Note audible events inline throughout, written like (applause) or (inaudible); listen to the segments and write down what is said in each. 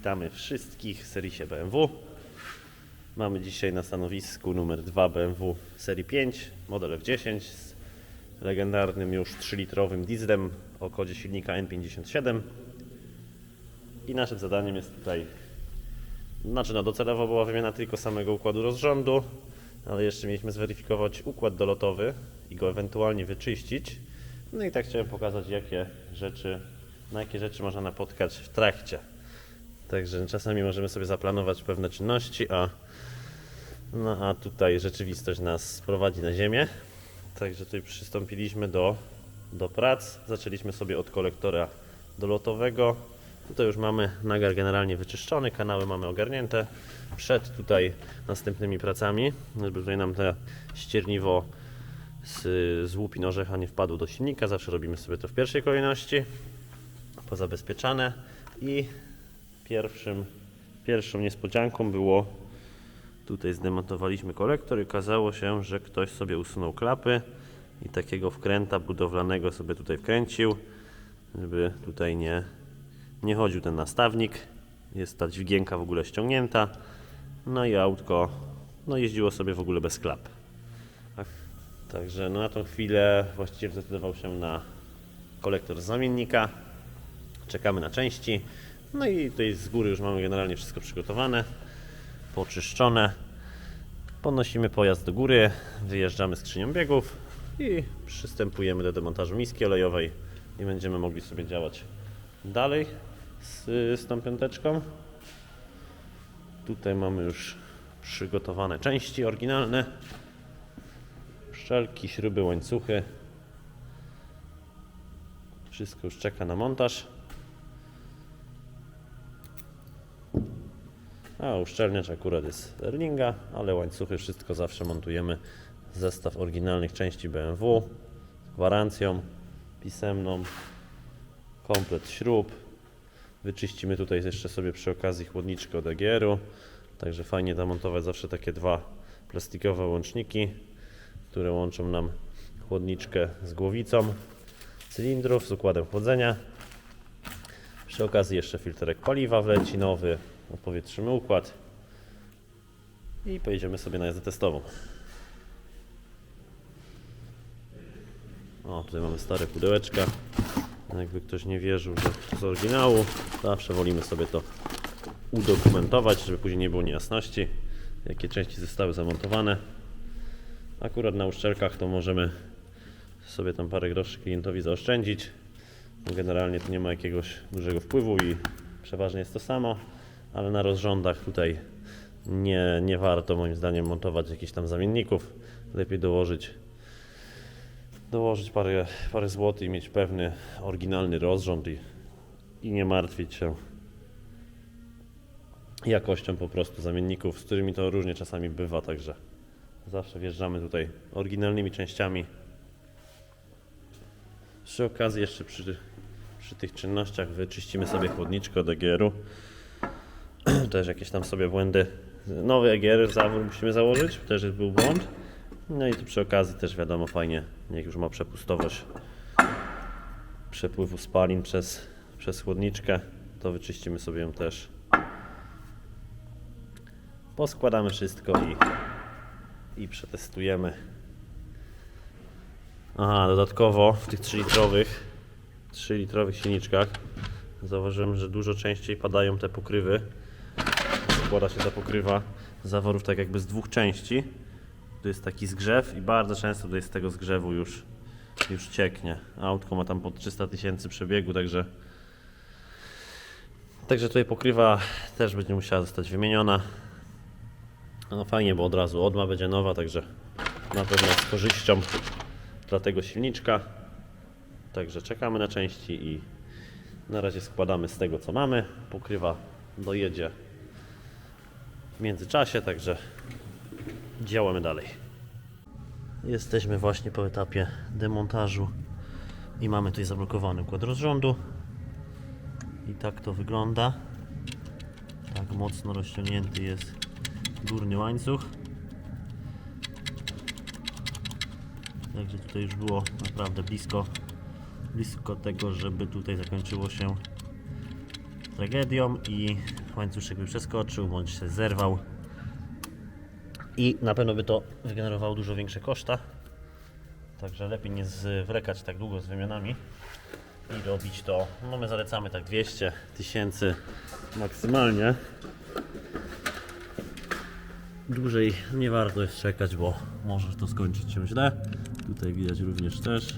Witamy wszystkich w serwisie BMW. Mamy dzisiaj na stanowisku numer 2 BMW serii 5, model F10 z legendarnym już 3-litrowym dieslem o kodzie silnika N57. I naszym zadaniem jest tutaj, znaczy no docelowo była wymiana tylko samego układu rozrządu, ale jeszcze mieliśmy zweryfikować układ dolotowy i go ewentualnie wyczyścić. No i tak chciałem pokazać, jakie rzeczy, na jakie rzeczy można napotkać w trakcie. Także czasami możemy sobie zaplanować pewne czynności, a, no, a tutaj rzeczywistość nas sprowadzi na ziemię. Także tutaj przystąpiliśmy do, do prac. Zaczęliśmy sobie od kolektora dolotowego. Tutaj już mamy nagar generalnie wyczyszczony, kanały mamy ogarnięte. Przed tutaj następnymi pracami, żeby tutaj nam te ścierniwo z, z łupin orzecha nie wpadło do silnika. Zawsze robimy sobie to w pierwszej kolejności. Pozabezpieczane i pierwszym, pierwszą niespodzianką było tutaj zdemontowaliśmy kolektor i okazało się, że ktoś sobie usunął klapy i takiego wkręta budowlanego sobie tutaj wkręcił, żeby tutaj nie, nie chodził ten nastawnik. Jest ta dźwigienka w ogóle ściągnięta. No i autko no jeździło sobie w ogóle bez klap. Tak. Także no na tą chwilę właściciel zdecydował się na kolektor z zamiennika. Czekamy na części. No i tutaj z góry już mamy generalnie wszystko przygotowane, poczyszczone. Podnosimy pojazd do góry, wyjeżdżamy skrzynią biegów i przystępujemy do demontażu miski olejowej i będziemy mogli sobie działać dalej z, z tą piąteczką. Tutaj mamy już przygotowane części oryginalne. Wszelki, śruby, łańcuchy. Wszystko już czeka na montaż. A uszczelniacz akurat jest Erlinga, ale łańcuchy wszystko zawsze montujemy. Zestaw oryginalnych części BMW z gwarancją pisemną, komplet śrub. Wyczyścimy tutaj jeszcze sobie przy okazji chłodniczkę od EGR-u. Także fajnie zamontować zawsze takie dwa plastikowe łączniki, które łączą nam chłodniczkę z głowicą cylindrów z układem chłodzenia. Przy okazji jeszcze filterek paliwa wleci nowy, odpowietrzymy układ i pojedziemy sobie na jazdę testową. O, tutaj mamy stare pudełeczka. Jakby ktoś nie wierzył, że z oryginału, zawsze wolimy sobie to udokumentować, żeby później nie było niejasności, jakie części zostały zamontowane. Akurat na uszczelkach to możemy sobie tam parę groszy klientowi zaoszczędzić. Generalnie tu nie ma jakiegoś dużego wpływu i przeważnie jest to samo, ale na rozrządach tutaj nie, nie warto moim zdaniem montować jakichś tam zamienników. Lepiej dołożyć dołożyć parę, parę złotych i mieć pewny oryginalny rozrząd i, i nie martwić się jakością po prostu zamienników, z którymi to różnie czasami bywa, także zawsze wjeżdżamy tutaj oryginalnymi częściami. Przy okazji jeszcze przy, przy tych czynnościach wyczyścimy sobie chłodniczkę od EGR-u. (clears throat) Też jakieś tam sobie błędy. Nowy EGR zawór musimy założyć, też był błąd. No i tu przy okazji też wiadomo fajnie, jak już ma przepustowość przepływu spalin przez, przez chłodniczkę, to wyczyścimy sobie ją też. Poskładamy wszystko i, i przetestujemy. Aha, dodatkowo w tych 3-litrowych 3-litrowych silniczkach zauważyłem, że dużo częściej padają te pokrywy. Składa się ta pokrywa zaworów tak jakby z dwóch części. Tu jest taki zgrzew i bardzo często tutaj z tego zgrzewu już, już cieknie. Autko ma tam po 300 tysięcy przebiegu, także Także tutaj pokrywa też będzie musiała zostać wymieniona. No fajnie, bo od razu odma będzie nowa, także na pewno z korzyścią dla tego silniczka. Także czekamy na części i na razie składamy z tego co mamy. Pokrywa dojedzie w międzyczasie, także działamy dalej. Jesteśmy właśnie po etapie demontażu i mamy tutaj zablokowany układ rozrządu. I tak to wygląda. Tak mocno rozciągnięty jest górny łańcuch. Także tutaj już było naprawdę blisko, blisko tego, żeby tutaj zakończyło się tragedią i łańcuszek by przeskoczył, bądź się zerwał. I na pewno by to wygenerowało dużo większe koszta. Także lepiej nie zwlekać tak długo z wymianami i robić to. No my zalecamy tak 200 tysięcy maksymalnie. Dłużej nie warto jest czekać, bo może to skończyć się źle. Tutaj widać również też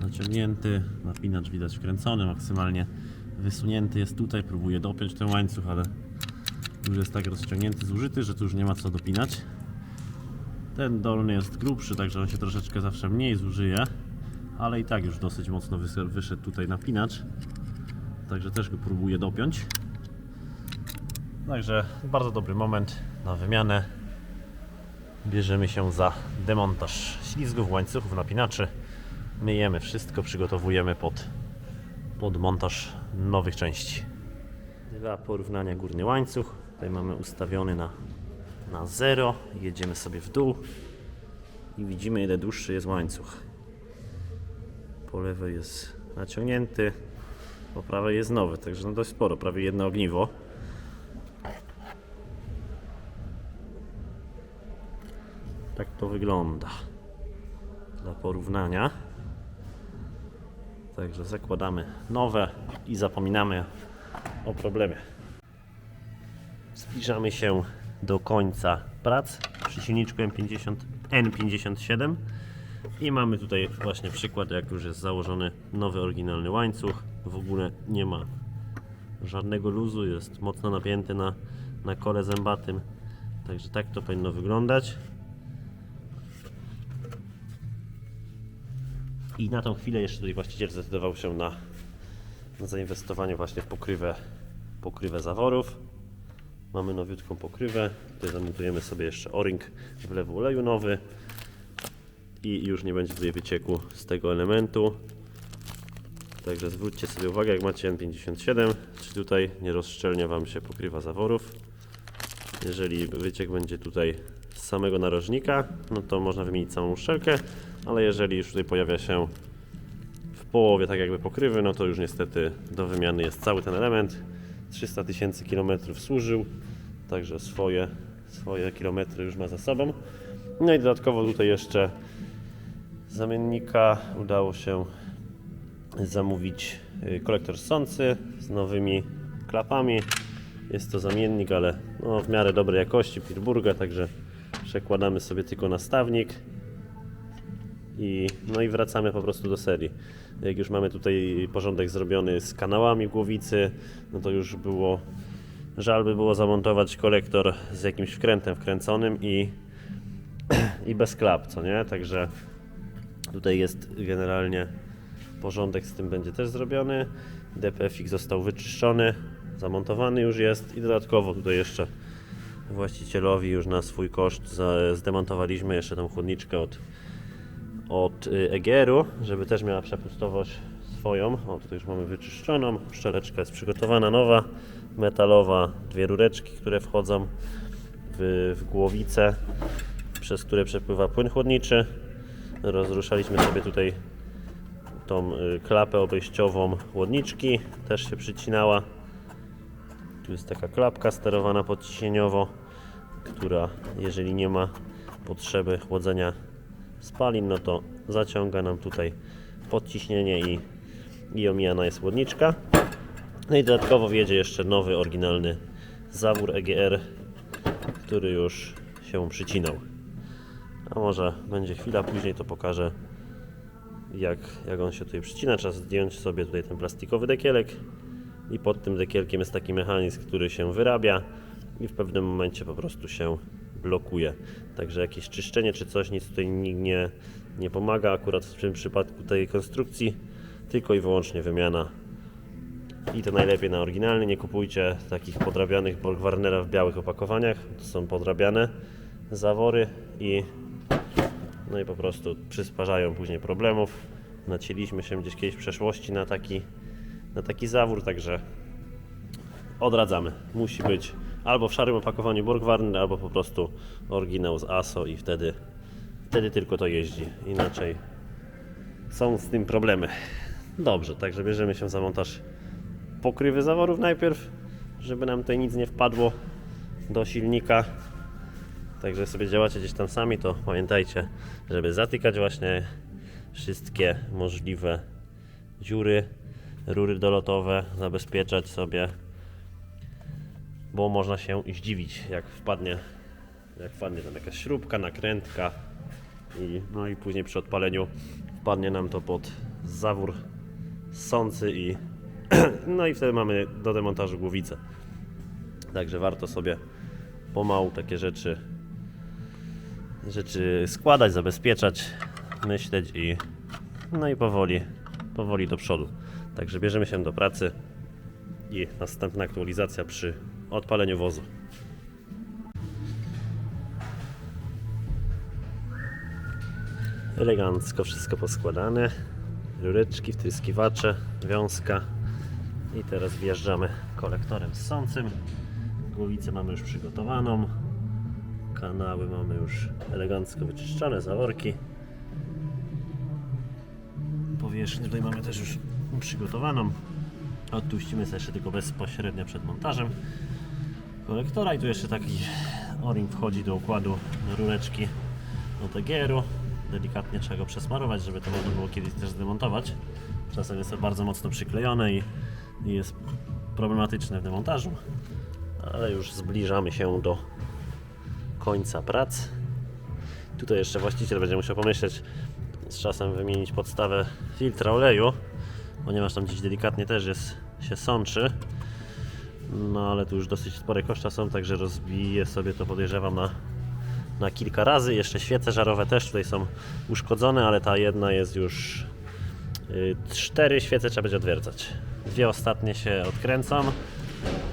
naciągnięty, napinacz widać wkręcony, maksymalnie wysunięty jest tutaj. Próbuję dopiąć ten łańcuch, ale już jest tak rozciągnięty, zużyty, że tu już nie ma co dopinać. Ten dolny jest grubszy, także on się troszeczkę zawsze mniej zużyje, ale i tak już dosyć mocno wys- wyszedł tutaj napinacz. Także też go próbuję dopiąć. Także bardzo dobry moment na wymianę. Bierzemy się za demontaż ślizgów, łańcuchów, napinaczy. Myjemy wszystko, przygotowujemy pod, pod montaż nowych części. Dla porównania górny łańcuch. Tutaj mamy ustawiony na, na 0. Jedziemy sobie w dół i widzimy ile dłuższy jest łańcuch. Po lewej jest naciągnięty, po prawej jest nowy, także no dość sporo, prawie jedno ogniwo. Tak to wygląda. Dla porównania. Także zakładamy nowe i zapominamy o problemie. Zbliżamy się do końca prac przy silniczku M50, N57 i mamy tutaj właśnie przykład, jak już jest założony nowy, oryginalny łańcuch. W ogóle nie ma żadnego luzu, jest mocno napięty na, na kole zębatym. Także tak to powinno wyglądać. I na tą chwilę jeszcze tutaj właściciel zdecydował się na, na zainwestowanie właśnie w pokrywę, pokrywę zaworów. Mamy nowiutką pokrywę. Tutaj zamontujemy sobie jeszcze o-ring wlewu oleju nowy i już nie będzie tutaj wycieku z tego elementu. Także zwróćcie sobie uwagę, jak macie N57, czy tutaj nie rozszczelnia Wam się pokrywa zaworów. Jeżeli wyciek będzie tutaj z samego narożnika, no to można wymienić całą uszczelkę, ale jeżeli już tutaj pojawia się w połowie tak jakby pokrywy, no to już niestety do wymiany jest cały ten element. 300 tysięcy kilometrów służył, także swoje, swoje kilometry już ma za sobą. No i dodatkowo tutaj jeszcze zamiennika udało się zamówić y, kolektor ssący z nowymi klapami. Jest to zamiennik, ale no, w miarę dobrej jakości Pittsburgha, także przekładamy sobie tylko nastawnik i, no i wracamy po prostu do serii. Jak już mamy tutaj porządek zrobiony z kanałami głowicy, no to już było żal by było zamontować kolektor z jakimś wkrętem wkręconym i, (clears throat) i bez klap, co nie? Także tutaj jest generalnie porządek z tym będzie też zrobiony. DPF-ik został wyczyszczony, zamontowany już jest i dodatkowo tutaj jeszcze właścicielowi już na swój koszt zdemontowaliśmy jeszcze tą chłodniczkę od, od y, EGR-u, żeby też miała przepustowość swoją. O, tutaj już mamy wyczyszczoną, szczeleczka jest przygotowana nowa, metalowa, dwie rureczki, które wchodzą w, w głowicę, przez które przepływa płyn chłodniczy. Rozruszaliśmy sobie tutaj tą y, klapę obejściową chłodniczki, też się przycinała. Tu jest taka klapka sterowana podciśnieniowo, która jeżeli nie ma potrzeby chłodzenia spalin, no to zaciąga nam tutaj podciśnienie i, i omijana jest chłodniczka. No i dodatkowo wjedzie jeszcze nowy, oryginalny zawór EGR, który już się przycinał. A może będzie chwila później, to pokażę jak, jak on się tutaj przycina. Trzeba zdjąć sobie tutaj ten plastikowy dekielek i pod tym dekielkiem jest taki mechanizm, który się wyrabia i w pewnym momencie po prostu się blokuje. Także jakieś czyszczenie czy coś nic tutaj nie, nie pomaga. Akurat w tym przypadku tej konstrukcji tylko i wyłącznie wymiana. I to najlepiej na oryginalny. Nie kupujcie takich podrabianych Borgwarnera w białych opakowaniach. To są podrabiane zawory i no i po prostu przysparzają później problemów. Nacięliśmy się gdzieś kiedyś w przeszłości na taki, na taki zawór, także odradzamy. Musi być albo w szarym opakowaniu Borgwarner, albo po prostu oryginał z ASO i wtedy, wtedy tylko to jeździ. Inaczej są z tym problemy. Dobrze, także bierzemy się za montaż pokrywy zaworów najpierw, żeby nam tutaj nic nie wpadło do silnika. Także sobie działacie gdzieś tam sami, to pamiętajcie, żeby zatykać właśnie wszystkie możliwe dziury, rury dolotowe, zabezpieczać sobie, bo można się zdziwić, jak wpadnie, jak wpadnie tam jakaś śrubka, nakrętka i, no i później przy odpaleniu wpadnie nam to pod zawór sący i (clears throat) no i wtedy mamy do demontażu głowicę. Także warto sobie pomału takie rzeczy rzeczy składać, zabezpieczać, myśleć i no i powoli, powoli do przodu. Także bierzemy się do pracy i następna aktualizacja przy odpaleniu wozu. Elegancko wszystko poskładane. Rureczki, wtryskiwacze, wiązka. I teraz wjeżdżamy kolektorem ssącym. Głowicę mamy już przygotowaną. Kanały mamy już elegancko wyczyszczone, zaworki. Powierzchnię tutaj mamy też już przygotowaną. Odtuścimy sobie jeszcze tylko bezpośrednio przed montażem kolektora i tu jeszcze taki o-ring wchodzi do układu rureczki do tegieru. Delikatnie trzeba go przesmarować, żeby to można było kiedyś też zdemontować. Czasem jest to bardzo mocno przyklejone i, i jest problematyczne w demontażu, ale już zbliżamy się do końca prac. Tutaj jeszcze właściciel będzie musiał pomyśleć z czasem wymienić podstawę filtra oleju, ponieważ tam gdzieś delikatnie też jest, się sączy. No ale tu już dosyć spore koszta są, także rozbiję sobie to podejrzewam na, na kilka razy. Jeszcze świece żarowe też tutaj są uszkodzone, ale ta jedna jest już y, cztery świece trzeba będzie odwiercać. Dwie ostatnie się odkręcą.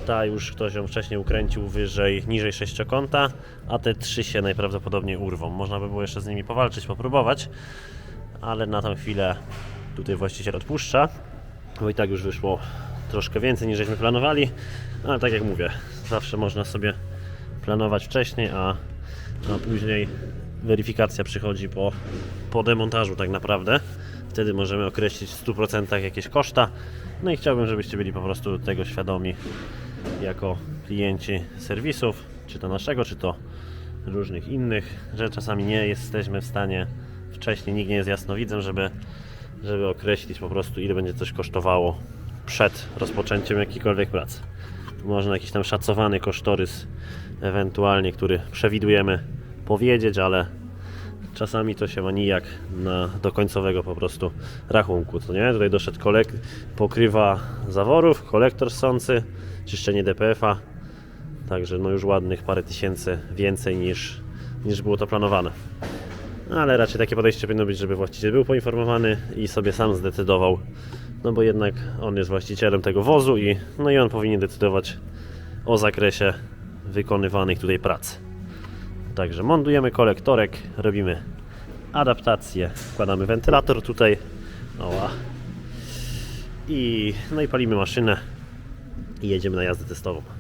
Ta już ktoś ją wcześniej ukręcił wyżej, niżej sześciokąta, a te trzy się najprawdopodobniej urwą. Można by było jeszcze z nimi powalczyć, popróbować, ale na tą chwilę tutaj właściciel odpuszcza, bo i tak już wyszło troszkę więcej niż żeśmy planowali, ale tak jak mówię, zawsze można sobie planować wcześniej, a, a później weryfikacja przychodzi po, po demontażu tak naprawdę. Wtedy możemy określić w 100% jakieś koszta. No i chciałbym, żebyście byli po prostu tego świadomi jako klienci serwisów, czy to naszego, czy to różnych innych, że czasami nie jesteśmy w stanie wcześniej, nikt nie jest jasnowidzem, żeby, żeby określić po prostu ile będzie coś kosztowało przed rozpoczęciem jakiejkolwiek pracy. Można jakiś tam szacowany kosztorys ewentualnie, który przewidujemy powiedzieć, ale czasami to się ma nijak na, do końcowego po prostu rachunku, co nie? Tutaj doszedł kolek, pokrywa zaworów, kolektor sący, czyszczenie DPF-a, także no już ładnych parę tysięcy więcej niż, niż było to planowane. Ale raczej takie podejście powinno być, żeby właściciel był poinformowany i sobie sam zdecydował, no bo jednak on jest właścicielem tego wozu i, no i on powinien decydować o zakresie wykonywanych tutaj prac. Także montujemy kolektorek, robimy adaptację, wkładamy wentylator tutaj, oła, i, no i palimy maszynę i jedziemy na jazdę testową.